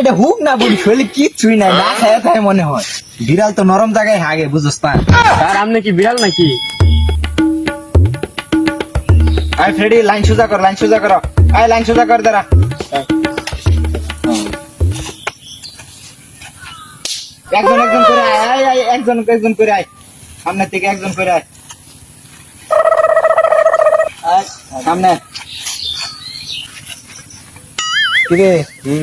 এটা হুক না বলি শরীরে কিচ্ছুই নাই না খায় খায় মনে হয়। বিড়াল তো নরম জায়গায় হাগে বুঝোস না স্যার আপনি কি বিড়াল নাকি? আই ফ্রেডি লাইন সোজা কর লাইন সোজা কর। আই লাইন সোজা কর দাঁড়া। একজন একজন করে আয় আয় একজন একজন করে আয়। সামনে থেকে একজন করে আয়। সামনে। কিরে তোর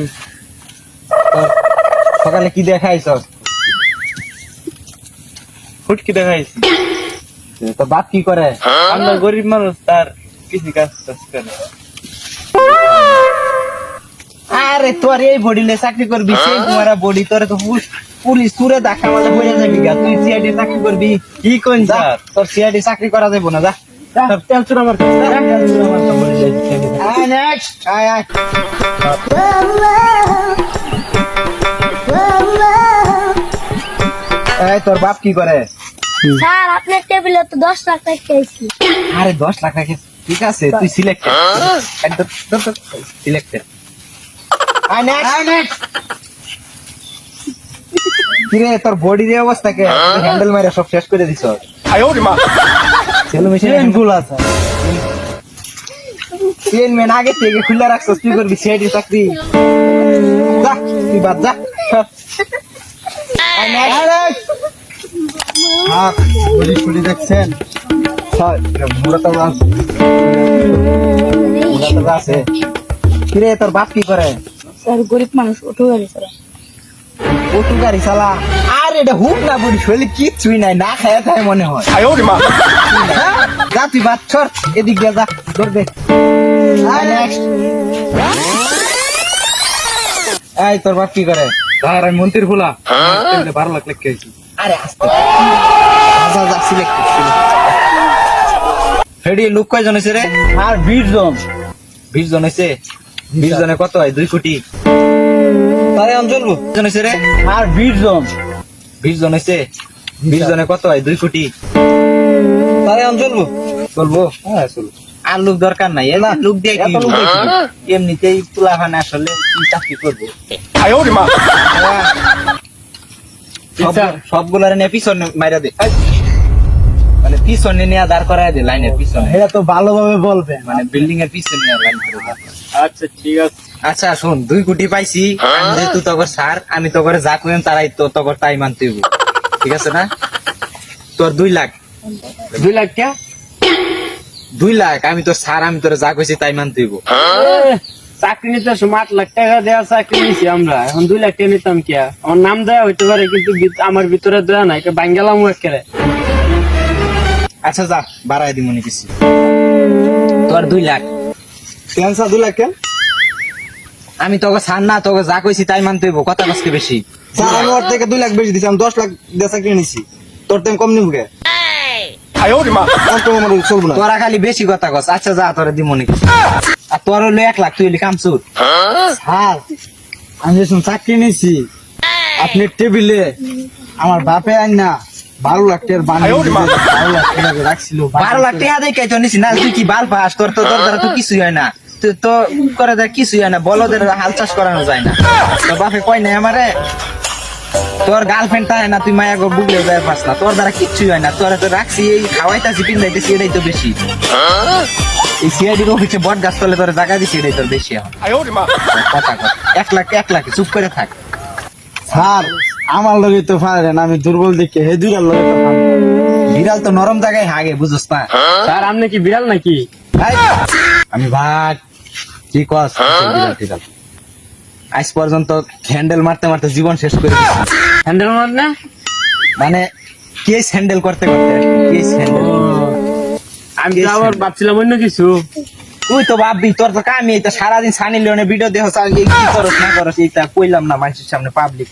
সকালে কি দেখাইছ ফুটকি দেখাইছি? তো বাপ কি করে? আমরা গরিব মানুষ তার কিছু কাজ টাজ করে। আরে তোর এই বডি লে চাকরি করবি সেই তোমার বডি তোর তো পুলিশ পুলিশ তুরে দেখা মালে বলে যাবি গা। তুই সিআইডি চাকরি করবি। কি কোন যা স্যার? তোর সিআইডি চাকরি করা যাবে না যা। তেল চুরা আমার আয় নেক্সট আয় আয়। এই তোর বাপ কি করে? স্যার আপনার টেবিলে তো দশ লাখ টাকা খেয়েছি আরে দশ লাখ রাখে? ঠিক আছে তুই আয় নেক্সট কিরে। তোর বডির এই অবস্থা কে? হ্যান্ডেল মারে সব শেষ করে দিছ। ছেলে মেশিনগুলো আছে চেন মেন আগে থেকে খুলে রাখছস তুই করবি? সিআইডি চাকরি। যা তুই বাদ যা আয় next. হ্যাঁ, বডি শুনি দেখছেন। কিরে তোর বাপ কি করে গরিব মানুষ উঠে গেছে স্যার অটো গাড়ি চালা আর এটা হুক না বলি শরীরে কিচ্ছুই নাই না খায় খায় মনে হয়? যা তুই বাদ ছর এদিক দিয়ে যা. এই তোর বাপ কি করে স্যার আমি মন্ত্রীর খোলা বারো লাখ লেখ খেয়েছি আরে আস্তে। যা যা ফেডি লুক কয়জন হয়েছে রে? আর বিশ জন। বিশ জন হয়েছে বিশ জনে। কত হয়? দুই কোটি। তারে অঞ্চল জন হয়েছে রে? আর বিশ জন। বিশ জন হয়েছে বিশ জনে কত হয়? দুই কোটি। তারে অঞ্চল চলবো হ্যাঁ চলো। আর লোক দরকার নাই। এ লোক দিয়ে কি? এমনিতেই তুলা ফানে আসলে কি চাকরি করব? সবগুলার নিয়ে পিছনে মাইরা দে। মানে পিছনে নিয়ে দাঁড় করায় দে লাইনের পিছনে। এটা তো ভালোভাবে বলবেন মানে বিল্ডিং এর পিছনে লাইন করে আচ্ছা ঠিক আছে। আচ্ছা শোন দুই কোটি পাইছি। আমি যেহেতু তগর সার আমি যা করেন তারাই তো তগর তাই মানতে ঠিক আছে না? তোর দুই লাখ। দুই লাখ কে? দুই লাখ আমি তো সার আমি তোর যা কইছি তাই মানতে হইব। চাকরি নিতে সময় আট লাখ টাকা দেওয়ার চাকরি নিছি আমরা। এখন দুই লাখ টাকা নিতাম কে আমার নাম দেওয়া হইতে পারে কিন্তু আমার ভিতরে দেওয়া নাই বাঙ্গালাম একেবারে। আচ্ছা যা বাড়াই দিব নি কিছু। তোর দুই লাখ। ক্যান্সার দুই লাখ কেন? আমি তোকে সার না তোকে যা কইছি তাই মানতে হইব কথা কসকে বেশি। স্যার আমি ওর থেকে দুই লাখ বেশি দিচ্ছি আমি দশ লাখ দিয়ে চাকরি নিছি। তোর থেকে কম নিবো চলবো না। তোরা খালি বেশি কথা কস। আচ্ছা যা তোরা দিব নি আর তোর হইল এক লাখ তুই স্যার আমি যখন চাকরি নিছি। আপনি টেবিলে আমার বাপে আইন না বারো লাখ টাকার বারো লাখ টাকা রাখছিল বারো লাখ টাকা দেখে তো নিছি না তুই কি বাল পাস? তোর তো তোর দ্বারা তো কিছুই হয় না। তুই তো করে দেয় কিছুই হয় না। বলদের হাল চাষ করানো যায় না। তোর বাপে কয় নাই আমারে? তোর গার্লফ্রেন্ড থাকে না তুই মায়া গো বুগলে যায় পাস না। তোর দ্বারা কিচ্ছুই হয় না। তোর তো রাখছি এই খাওয়াইতাছি পিন্দাইতেছি এটাই তো বেশি। এই সিআইডির অফিসে বট গাছ তলে তোর জায়গা দিছি এটাই তোর বেশি এখন। কথা কর। এক লাখ এক লাখ চুপ করে থাক। স্যার আমার লগে তো পারেন আমি দুর্বল দেখে হে দুইটার লগে তো বিড়াল তো নরম জায়গায় হাগে বুঝোস না। স্যার আপনি কি বিড়াল নাকি? এই, আমি ভাগ। কি কস? বিড়াল টিড়াল। আজ পর্যন্ত হ্যান্ডেল মারতে মারতে জীবন শেষ করে হ্যান্ডেল মার না মানে কেস হ্যান্ডেল করতে করতে? কেস হ্যান্ডেল আমি তো আবার ভাবছিলাম অন্য কিছু। তুই তো ভাববি তোর তো কামি এই তো সারাদিন সানি লিওনে ভিডিও দেহ কি করস না করস এইটা কইলাম না মানুষের সামনে পাবলিক